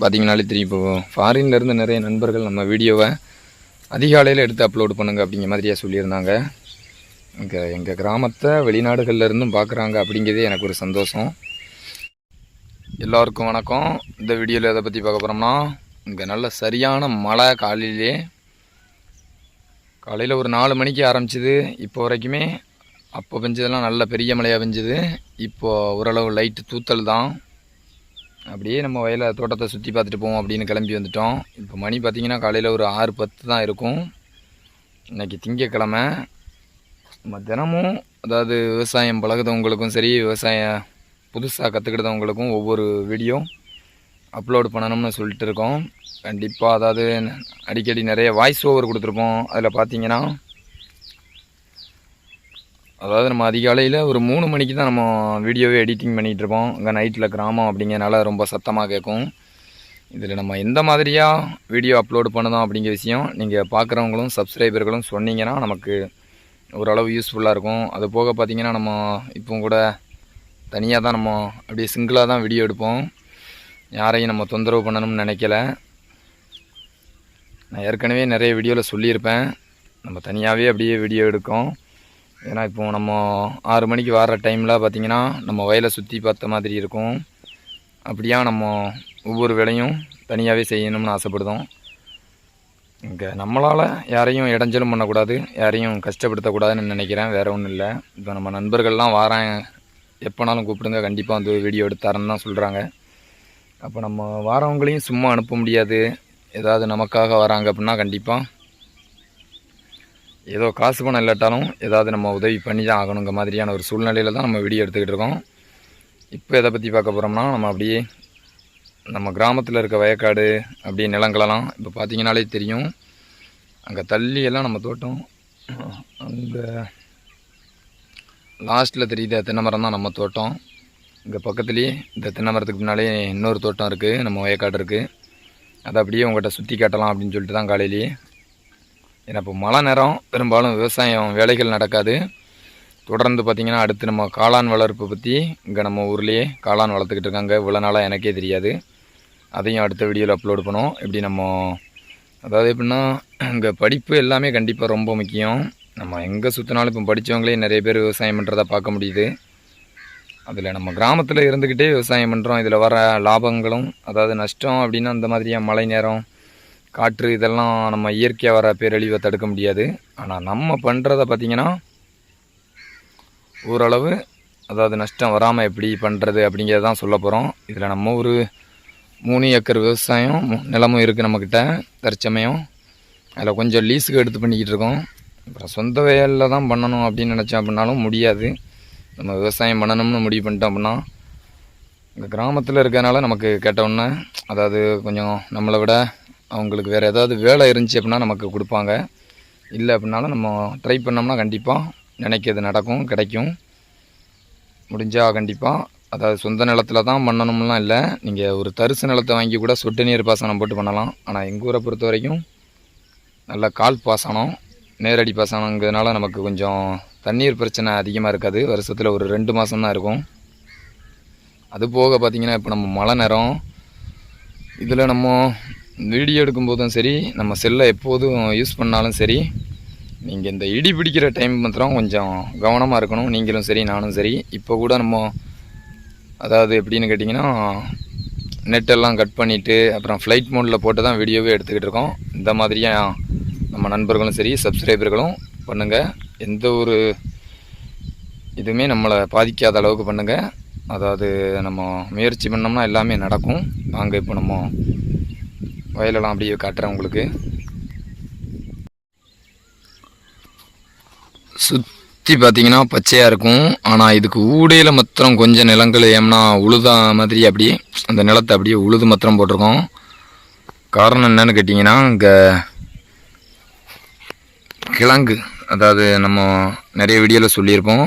பார்த்தீங்கனாலே தெரியும். இப்போ ஃபாரின்லேருந்து நிறைய நண்பர்கள் நம்ம வீடியோவை அதிகாலையில் எடுத்து அப்லோடு பண்ணுங்கள் அப்படிங்கிற மாதிரியாக சொல்லியிருந்தாங்க. இங்கே எங்கள் கிராமத்தை வெளிநாடுகள்லேருந்தும் பார்க்குறாங்க அப்படிங்கிறதே எனக்கு ஒரு சந்தோஷம். எல்லாருக்கும் வணக்கம். இந்த வீடியோவில் எதை பற்றி பார்க்க போகிறோம்னா இங்கே நல்ல சரியான மழை காலையிலே. காலையில் ஒரு நாலு மணிக்கு ஆரம்பிச்சிது. இப்போ வரைக்குமே அப்போ பெஞ்சதெல்லாம் நல்ல பெரிய மழையாக பெஞ்சுது. இப்போது ஓரளவு லைட்டு தூத்தல் தான். அப்படியே நம்ம வயலில் தோட்டத்தை சுற்றி பார்த்துட்டு போவோம் அப்படின்னு கிளம்பி வந்துட்டோம். இப்போ மணி பார்த்திங்கன்னா காலையில் ஒரு ஆறு பத்து தான் இருக்கும். இன்றைக்கி திங்கக்கிழமை. நம்ம தினமும் அதாவது விவசாயம் பழகுதவங்களுக்கும் சரி விவசாயம் புதுசாக கற்றுக்கிட்டவங்களுக்கும் ஒவ்வொரு வீடியோ அப்லோடு பண்ணணும்னு சொல்லிட்டு இருக்கோம். கண்டிப்பாக அதாவது அடிக்கடி நிறைய வாய்ஸ் ஓவர் கொடுத்துருப்போம். அதில் பார்த்தீங்கன்னா அதாவது நம்ம அதிகாலையில் ஒரு மூணு மணிக்கு தான் நம்ம வீடியோவே எடிட்டிங் பண்ணிகிட்டு இருப்போம். இங்கே நைட்டில் கிராமம் அப்படிங்கிறனால ரொம்ப சத்தமாக கேட்கும். இதில் நம்ம எந்த மாதிரியாக வீடியோ அப்லோடு பண்ணணும் அப்படிங்கிற விஷயம் நீங்கள் பார்க்குறவங்களும் சப்ஸ்கிரைபர்களும் சொன்னீங்கன்னா நமக்கு ஓரளவு யூஸ்ஃபுல்லாக இருக்கும். அது போக பார்த்திங்கன்னா நம்ம இப்போ கூட தனியாக தான் நம்ம அப்படியே சிங்கிளாக தான் வீடியோ எடுப்போம். யாரையும் நம்ம தொந்தரவு பண்ணணும்னு நினைக்கல. நான் ஏற்கனவே நிறைய வீடியோவில் சொல்லியிருப்பேன். நம்ம தனியாகவே அப்படியே வீடியோ எடுக்கோம். ஏன்னா இப்போ நம்ம ஆறு மணிக்கு வர்ற டைமில் பார்த்திங்கன்னா நம்ம வயலை சுற்றி பார்த்த மாதிரி இருக்கும். அப்படியா நம்ம ஒவ்வொரு வேலையும் தனியாகவே செய்யணும்னு ஆசைப்படுதோம். இங்கே நம்மளால் யாரையும் இடைஞ்சலும் பண்ணக்கூடாது யாரையும் கஷ்டப்படுத்தக்கூடாதுன்னு நினைக்கிறேன். வேறு ஒன்றும் இல்லை. இப்போ நம்ம நண்பர்கள்லாம் வாரேன் எப்போனாலும் கூப்பிடுங்க. கண்டிப்பாக வந்து வீடியோ எடுத்தாரன்னு தான் சொல்கிறாங்க அப்போ நம்ம வாரவங்களையும் சும்மா அனுப்ப முடியாது. ஏதாவது நமக்காக வராங்க அப்படின்னா கண்டிப்பாக ஏதோ காசு பணம் இல்லாட்டாலும் ஏதாவது நம்ம உதவி பண்ணி தான் ஆகணுங்கிற மாதிரியான ஒரு சூழ்நிலையில் தான் நம்ம வீடியோ எடுத்துக்கிட்டு இருக்கோம். இப்போ எதை பற்றி பார்க்க போகிறோம்னா நம்ம அப்படியே நம்ம கிராமத்தில் இருக்க வயக்காடு அப்படியே நிலங்களெல்லாம் இப்போ பார்த்தீங்கனாலே தெரியும். அங்கே தள்ளி எல்லாம் நம்ம தோட்டம் அந்த லாஸ்ட்டில் தெரியுது தென்னை மரம் தான் நம்ம தோட்டம். இங்கே பக்கத்துலேயே இந்த தென்னை மரத்துக்கு பின்னாலே இன்னொரு தோட்டம் இருக்குது நம்ம வயக்காடு இருக்குது அதை அப்படியே உங்கள்கிட்ட சுற்றி காட்டலாம் அப்படின்னு சொல்லிட்டு தான் காலையிலேயே ஏன்னா இப்போ மழை நேரம் பெரும்பாலும் விவசாயம் வேலைகள் நடக்காது. தொடர்ந்து பார்த்திங்கன்னா அடுத்து நம்ம காளான் வளர்ப்பு பற்றி இங்கே நம்ம ஊர்லேயே காளான் வளர்த்துக்கிட்டு இருக்காங்க. இவ்வளோ நாளாக எனக்கே தெரியாது. அதையும் அடுத்த வீடியோவில் அப்லோட் பண்ணோம் இப்படி நம்ம அதாவது எப்படின்னா இங்கே படிப்பு எல்லாமே கண்டிப்பாக ரொம்ப முக்கியம். நம்ம எங்கே சுற்றினாலும் இப்போ படித்தவங்களே நிறைய பேர் விவசாயம் பண்ணுறதா பார்க்க முடியுது. அதில் நம்ம கிராமத்தில் இருந்துக்கிட்டே விவசாயம் பண்ணுறோம் இதில் வர லாபங்களும் அதாவது நஷ்டம் அப்படின்னா அந்த மாதிரியாக மழை நேரம் காற்று இதெல்லாம் நம்ம இயற்கையாக வர பேரழிவை தடுக்க முடியாது. ஆனால் நம்ம பண்ணுறத பார்த்திங்கன்னா ஓரளவு அதாவது நஷ்டம் வராமல் எப்படி பண்ணுறது அப்படிங்கிறது தான் சொல்ல போகிறோம் இதில் நம்ம ஒரு மூணு ஏக்கர் விவசாயம் நிலமும் இருக்குது நம்மக்கிட்ட தற்சமயம். அதில் கொஞ்சம் லீஸுக்கு எடுத்து பண்ணிக்கிட்டு இருக்கோம். அப்புறம் சொந்த வயலில் தான் பண்ணணும் அப்படின்னு நினச்சோம் அப்படின்னாலும் முடியாது. நம்ம விவசாயம் பண்ணணும்னு முடிவு பண்ணிட்டோம் அப்படின்னா இந்த கிராமத்தில் இருக்கிறனால நமக்கு கேட்டவுடனே அதாவது கொஞ்சம் நம்மளை விட அவங்களுக்கு வேறு ஏதாவது வேலை இருந்துச்சு அப்படின்னா நமக்கு கொடுப்பாங்க. இல்லை அப்படின்னாலும் நம்ம ட்ரை பண்ணோம்னா கண்டிப்பாக நினைக்கிறது நடக்கும் கிடைக்கும். முடிஞ்சால் கண்டிப்பாக அதாவது சொந்த நிலத்தில் தான் பண்ணணும்லாம் இல்லை. நீங்கள் ஒரு தரிசு நிலத்தை வாங்கி கூட சொட்டு நீர் பாசனம் போட்டு பண்ணலாம். ஆனால் எங்கள் ஊரை பொறுத்த வரைக்கும் நல்லா கால் பாசனம் நேரடி பாசனங்கிறதுனால நமக்கு கொஞ்சம் தண்ணீர் பிரச்சனை அதிகமாக இருக்காது. வருஷத்தில் ஒரு ரெண்டு மாதம் தான் இருக்கும். அது போக பார்த்திங்கன்னா இப்போ நம்ம மழை நேரம். இதில் நம்ம வீடியோ எடுக்கும்போதும் சரி நம்ம செல்லை எப்போதும் யூஸ் பண்ணாலும் சரி நீங்கள் இந்த இடி பிடிக்கிற டைம் மாத்திரம் கொஞ்சம் கவனமாக இருக்கணும். நீங்களும் சரி நானும் சரி. இப்போ கூட நம்ம அதாவது எப்படின்னு கேட்டிங்கன்னா நெட்டெல்லாம் கட் பண்ணிவிட்டு அப்புறம் ஃப்ளைட் மோடில் போட்டு தான் வீடியோவே எடுத்துக்கிட்டு இருக்கோம். இந்த மாதிரியாக நம்ம நண்பர்களும் சரி சப்ஸ்கிரைபர்களும் பண்ணுங்கள் எந்த ஒரு இதுவுமே நம்மளை பாதிக்காத அளவுக்கு பண்ணுங்கள் அதாவது நம்ம முயற்சி பண்ணோம்னா எல்லாமே நடக்கும். வாங்க இப்போ நம்ம வயலெல்லாம் அப்படியே காட்டுறேன் உங்களுக்கு. சுற்றி பார்த்தீங்கன்னா பச்சையாக இருக்கும். ஆனால் இதுக்கு ஊடையில் மாத்திரம் கொஞ்சம் நிலங்கள் ஏம்னா உழுதா மாதிரி அப்படியே அந்த நிலத்தை அப்படியே உழுது மாத்திரம் போட்டிருக்கோம். காரணம் என்னென்னு கேட்டிங்கன்னா இங்கே கிழங்கு அதாவது நம்ம நிறைய வீடியோவில் சொல்லியிருப்போம்.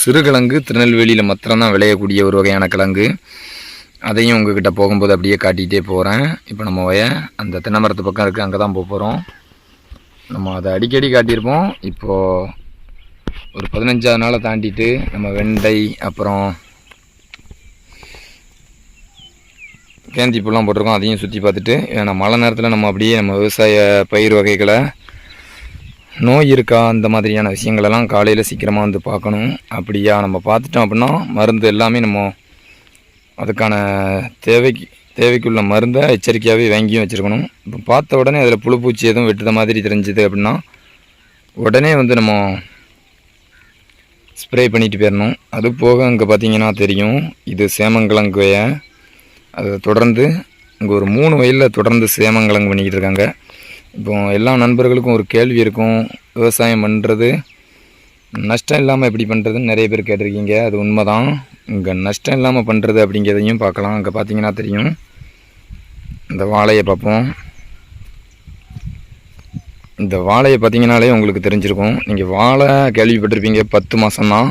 சிறுகிழங்கு திருநெல்வேலியில் மாத்திரம்தான் விளையக்கூடிய ஒரு வகையான கிழங்கு. அதையும் உங்ககிட்ட போகும்போது அப்படியே காட்டிகிட்டே போகிறேன் இப்போ நம்ம வய அந்த தென்னை மரத்து பக்கம் இருக்குது அங்கே தான் போக போகிறோம் நம்ம அதை அடிக்கடி காட்டியிருப்போம். இப்போது ஒரு பதினஞ்சாவது நாளை தாண்டிட்டு நம்ம வெண்டை அப்புறம் கேந்தி பூலாம் போட்டிருக்கோம். அதையும் சுற்றி பார்த்துட்டு ஏன்னா மழை நேரத்தில் நம்ம அப்படியே நம்ம விவசாய பயிர் வகைகளை நோய் இருக்கா அந்த மாதிரியான விஷயங்களெல்லாம் காலையில் சீக்கிரமாக வந்து பார்க்கணும். அப்படியா நம்ம பார்த்துட்டோம் அப்படின்னா மருந்து எல்லாமே நம்ம அதுக்கான தேவைக்கு தேவைக்குள்ள மருந்தை எச்சரிக்கையாகவே வாங்கியும் வச்சுருக்கணும். இப்போ பார்த்த உடனே அதில் புழு பூச்சி எதுவும் வெட்டுத மாதிரி தெரிஞ்சுது அப்படின்னா உடனே வந்து நம்ம ஸ்ப்ரே பண்ணிட்டு போயிடணும். அது போக அங்கே பார்த்தீங்கன்னா தெரியும் இது சேமங்கிழங்கைய அதை தொடர்ந்து இங்கே ஒரு மூணு வயலில் தொடர்ந்து சேமங்கிழங்கு பண்ணிக்கிட்டு இருக்காங்க. இப்போ எல்லா நண்பர்களுக்கும் ஒரு கேள்வி இருக்கும் விவசாயம் பண்ணுறது நஷ்டம் இல்லாமல் எப்படி பண்ணுறதுன்னு நிறைய பேர் கேட்டிருக்கீங்க. அது உண்மை தான் இங்கே நஷ்டம் இல்லாமல் பண்ணுறது அப்படிங்கிறதையும் பார்க்கலாம். அங்கே பார்த்தீங்கன்னா தெரியும். இந்த வாழையை பார்ப்போம். இந்த வாழையை பார்த்தீங்கனாலே உங்களுக்கு தெரிஞ்சிருக்கும். நீங்கள் வாழை கேள்விப்பட்டிருப்பீங்க. பத்து மாதம்தான்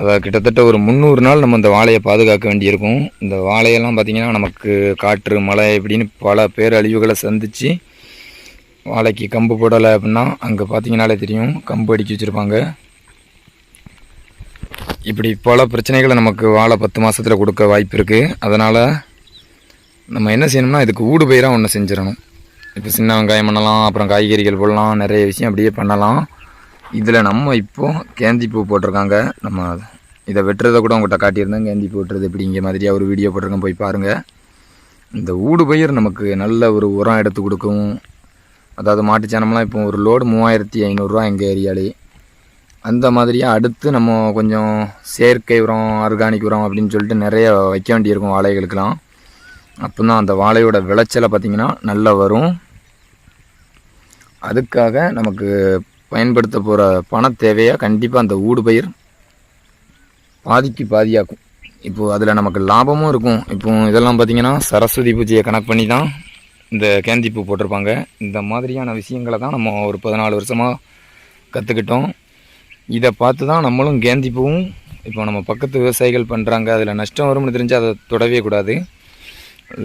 அதை கிட்டத்தட்ட ஒரு முந்நூறு நாள் நம்ம இந்த வாழையை பாதுகாக்க வேண்டியிருக்கும். இந்த வாழையெல்லாம் பார்த்திங்கன்னா நமக்கு காற்று மழை இப்படின்னு பல பேரழிவுகளை சந்தித்து வாழைக்கு கம்பு போடலை அப்படின்னா அங்கே பார்த்தீங்கனாலே தெரியும் கம்பு அடிக்க வச்சுருப்பாங்க. இப்படி பல பிரச்சனைகளை நமக்கு வாழை பத்து மாதத்தில் கொடுக்க வாய்ப்பு இருக்குது அதனால் நம்ம என்ன செய்யணும்னா இதுக்கு ஊடு பயிராக ஒன்று செஞ்சிடணும். இப்போ சின்ன வெங்காயம் பண்ணலாம் அப்புறம் காய்கறிகள் போடலாம் நிறைய விஷயம் அப்படியே பண்ணலாம். இதில் நம்ம இப்போது கேந்தி பூ போட்டிருக்காங்க. நம்ம இதை வெட்டுறதை கூட உங்கள்கிட்ட காட்டியிருந்தேன். கேந்தி பூ வெட்டுறது எப்படிங்கிற மாதிரியாக ஒரு வீடியோ போட்டிருக்கேன். போய் பாருங்கள் இந்த ஊடு பயிர் நமக்கு நல்ல ஒரு உரம் எடுத்து கொடுக்கும். அதாவது மாட்டு சாணம்லாம் இப்போ ஒரு லோடு மூவாயிரத்தி ஐநூறுரூவா எங்கள் ஏரியாலே. அந்த மாதிரியாக அடுத்து நம்ம கொஞ்சம் செயற்கை உரம் ஆர்கானிக் உரம் அப்படின்னு சொல்லிட்டு நிறைய வைக்க வேண்டியிருக்கும் வாழைகளுக்கெல்லாம். அப்போ தான் அந்த வாழையோட விளைச்சலை பார்த்திங்கன்னா நல்லா வரும். அதுக்காக நமக்கு பயன்படுத்த போகிற பண தேவையை கண்டிப்பாக அந்த ஊடு பயிர் பாதிக்கு பாதியாக்கும். இப்போது அதில் நமக்கு லாபமும் இருக்கும். இப்போ இதெல்லாம் பார்த்திங்கன்னா சரஸ்வதி பூஜையை கணக்கு பண்ணி தான் இந்த கேந்தி பூ போட்டிருப்பாங்க. இந்த மாதிரியான விஷயங்களை தான் நம்ம ஒரு பதினாலு வருஷமாக கற்றுக்கிட்டோம் இதை பார்த்து தான் நம்மளும் கேந்தி பூவும் இப்போ நம்ம பக்கத்து விவசாயிகள் பண்ணுறாங்க அதில் நஷ்டம் வரும்னு தெரிஞ்சு அதை தொடவே கூடாது.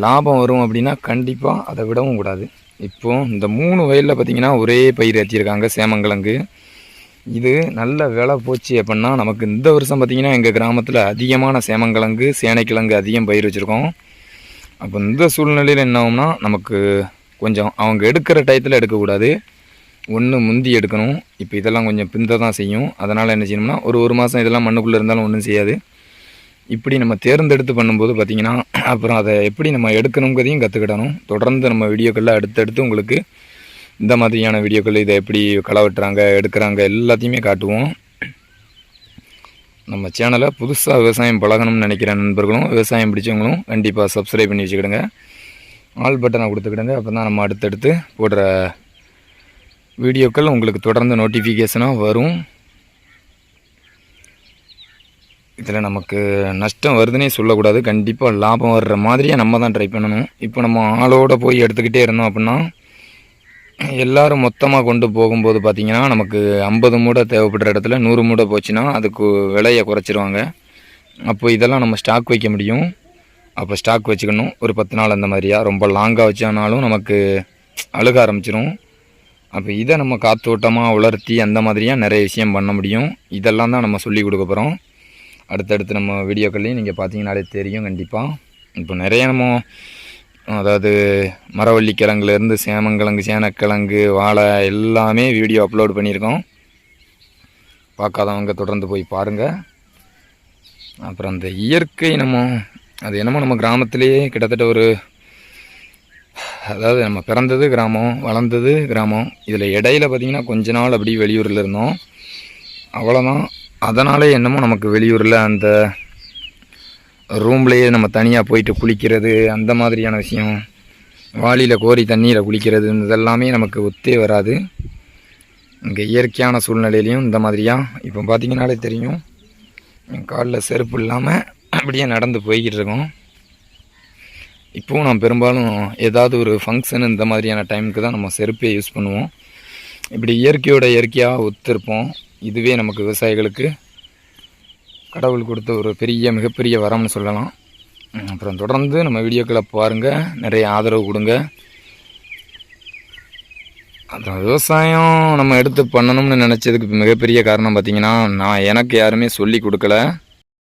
லாபம் வரும் அப்படின்னா கண்டிப்பாக அதை விடவும் கூடாது. இப்போ இந்த மூணு வயலில் பார்த்தீங்கன்னா ஒரே பயிர் ஏற்றிருக்காங்க சேமங்கிழங்கு. இது நல்ல விலை போச்சு அப்படின்னா நமக்கு இந்த வருஷம் பார்த்திங்கன்னா எங்கள் கிராமத்தில் அதிகமான சேமங்கிழங்கு சேனைக்கிழங்கு அதிகம் பயிர் வச்சுருக்கோம். அப்போ இந்த சூழ்நிலையில் என்ன ஆகும்னா நமக்கு கொஞ்சம் அவங்க எடுக்கிற டயத்தில் எடுக்கக்கூடாது. ஒன்று முந்தி எடுக்கணும். இப்போ இதெல்லாம் கொஞ்சம் பிந்த தான் செய்யும். அதனால் என்ன செய்யணும்னா ஒரு ஒரு மாதம் இதெல்லாம் மண்ணுக்குள்ளே இருந்தாலும் ஒன்றும் செய்யாது. இப்படி நம்ம தேர்ந்தெடுத்து பண்ணும்போது பார்த்திங்கன்னா அப்புறம் அதை எப்படி நம்ம எடுக்கணுங்கிறதையும் கற்றுக்கிடணும் தொடர்ந்து நம்ம வீடியோக்களில் அடுத்தடுத்து உங்களுக்கு இந்த மாதிரியான வீடியோக்கள் இதை எப்படி களை வெட்டுறாங்க எடுக்கிறாங்க எல்லாத்தையுமே காட்டுவோம். நம்ம சேனலை புதுசாக விவசாயம் பழகணும்னு நினைக்கிற நண்பர்களும் விவசாயம் பிடிச்சவங்களும் கண்டிப்பாக சப்ஸ்கிரைப் பண்ணி வச்சுக்கிடுங்க. ஆல் பட்டனை கொடுத்துக்கிடுங்க. அப்போ தான் நம்ம அடுத்தடுத்து போடுற வீடியோக்கள் உங்களுக்கு தொடர்ந்து நோட்டிஃபிகேஷனாக வரும். இதில் நமக்கு நஷ்டம் வருதுன்னே சொல்லக்கூடாது. கண்டிப்பாக லாபம் வர்ற மாதிரியே நம்ம தான் ட்ரை பண்ணணும். இப்போ நம்ம ஆளோடு போய் எடுத்துக்கிட்டே இருந்தோம் அப்படின்னா எல்லாரும் மொத்தமாக கொண்டு போகும்போது பார்த்திங்கன்னா நமக்கு ஐம்பது மூடை தேவைப்படுற இடத்துல நூறு மூடை போச்சுன்னா அதுக்கு விலையை குறைச்சிருவாங்க. அப்போ இதெல்லாம் நம்ம ஸ்டாக் வைக்க முடியும். அப்போ ஸ்டாக் வச்சுக்கணும். ஒரு பத்து நாள் அந்த மாதிரியா? ரொம்ப லாங்காக வச்சானாலும் நமக்கு அழுக ஆரம்பிச்சிரும். அப்போ இதை நம்ம காத்தோட்டமாக உலர்த்தி அந்த மாதிரியாக நிறைய விஷயம் பண்ண முடியும். இதெல்லாம் தான் நம்ம சொல்லி கொடுக்க போகிறோம் அடுத்தடுத்து நம்ம வீடியோக்கள்லையும் நீங்கள் பார்த்தீங்கனாலே தெரியும் கண்டிப்பாக இப்போ நிறைய நம்ம அதாவது மரவள்ளி கிழங்குலேருந்து சேமங்கிழங்கு சேனக்கிழங்கு வாழை எல்லாமே வீடியோ அப்லோட் பண்ணியிருக்கோம். பார்க்காதவங்க தொடர்ந்து போய் பாருங்கள் அப்புறம் அந்த இயற்கை நம்ம அது என்னமோ நம்ம கிராமத்திலேயே கிட்டத்தட்ட ஒரு அதாவது நம்ம பிறந்தது கிராமம் வளர்ந்தது கிராமம். இதில் இடையில பார்த்திங்கன்னா கொஞ்ச நாள் அப்படி வெளியூரில் இருந்தோம். அவ்வளோதான் அதனாலே என்னமோ நமக்கு வெளியூரில் அந்த ரூம்லேயே நம்ம தனியாக போயிட்டு குளிக்கிறது அந்த மாதிரியான விஷயம். வாளியில் கோரி தண்ணியில் குளிக்கிறது இதெல்லாமே நமக்கு ஒத்தே வராது. இங்கே இயற்கையான சூழ்நிலையிலையும் இந்த மாதிரியாக இப்போ பார்த்திங்கனாலே தெரியும். என் காலில் செருப்பு இல்லாமல் அப்படியே நடந்து போய்கிட்டு இருக்கோம். இப்போவும் நான் பெரும்பாலும் ஏதாவது ஒரு ஃபங்க்ஷன் இந்த மாதிரியான டைமுக்கு தான் நம்ம செருப்பே யூஸ் பண்ணுவோம். இப்படி இயற்கையோட இயற்கையாக ஒத்துருப்போம். இதுவே நமக்கு விவசாயிகளுக்கு கடவுள் கொடுத்த ஒரு பெரிய மிகப்பெரிய வரம்னு சொல்லலாம். அப்புறம் தொடர்ந்து நம்ம வீடியோக்களை பாருங்கள் நிறைய ஆதரவு கொடுங்க. அப்புறம் விவசாயம் நம்ம எடுத்து பண்ணணும்னு நினச்சதுக்கு மிகப்பெரிய காரணம் பார்த்திங்கன்னா நான் எனக்கு யாருமே சொல்லி கொடுக்கல.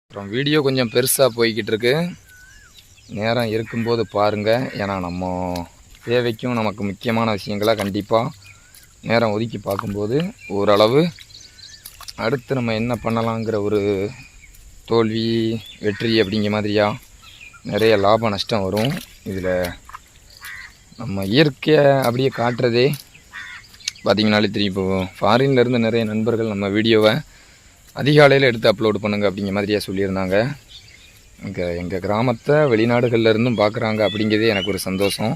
அப்புறம் வீடியோ கொஞ்சம் பெருசாக போய்கிட்டு இருக்கு. நேரம் இருக்கும்போது பாருங்கள் ஏன்னா நம்ம தேவைக்கும் நமக்கு முக்கியமான விஷயங்களை கண்டிப்பாக நேரம் ஒதுக்கி பார்க்கும்போது ஓரளவு அடுத்து நம்ம என்ன பண்ணலாங்கிற ஒரு தோல்வி வெற்றி அப்படிங்கிற மாதிரியா? நிறைய லாப நஷ்டம் வரும். இதில் நம்ம இயற்கையை அப்படியே காட்டுறதே பார்த்தீங்கனாலே தெரியும் இப்போ ஃபாரின்லேருந்து நிறைய நண்பர்கள் நம்ம வீடியோவை அதிகாலையில் எடுத்து அப்லோடு பண்ணுங்க அப்படிங்கிற மாதிரியா சொல்லியிருந்தாங்க. இங்கே எங்கள் கிராமத்தை வெளிநாடுகள்லேருந்தும் பார்க்குறாங்க அப்படிங்கிறதே எனக்கு ஒரு சந்தோஷம்.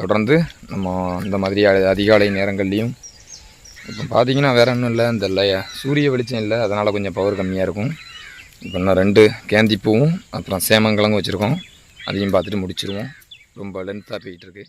தொடர்ந்து நம்ம இந்த மாதிரி அதிகாலை நேரங்கள்லேயும் இப்போ பார்த்தீங்கன்னா வேற ஒன்றும் இல்லை இந்த லைய சூரிய வெளிச்சம் இல்லை அதனால் கொஞ்சம் பவர் கம்மியாக இருக்கும். இப்போ இன்னும் ரெண்டு கேந்தி பூவும் அப்புறம் சேமங்கிழங்கும் வச்சுருக்கோம். அதையும் பார்த்துட்டு முடிச்சிருவோம். ரொம்ப லென்த்தாக போயிட்டுருக்கு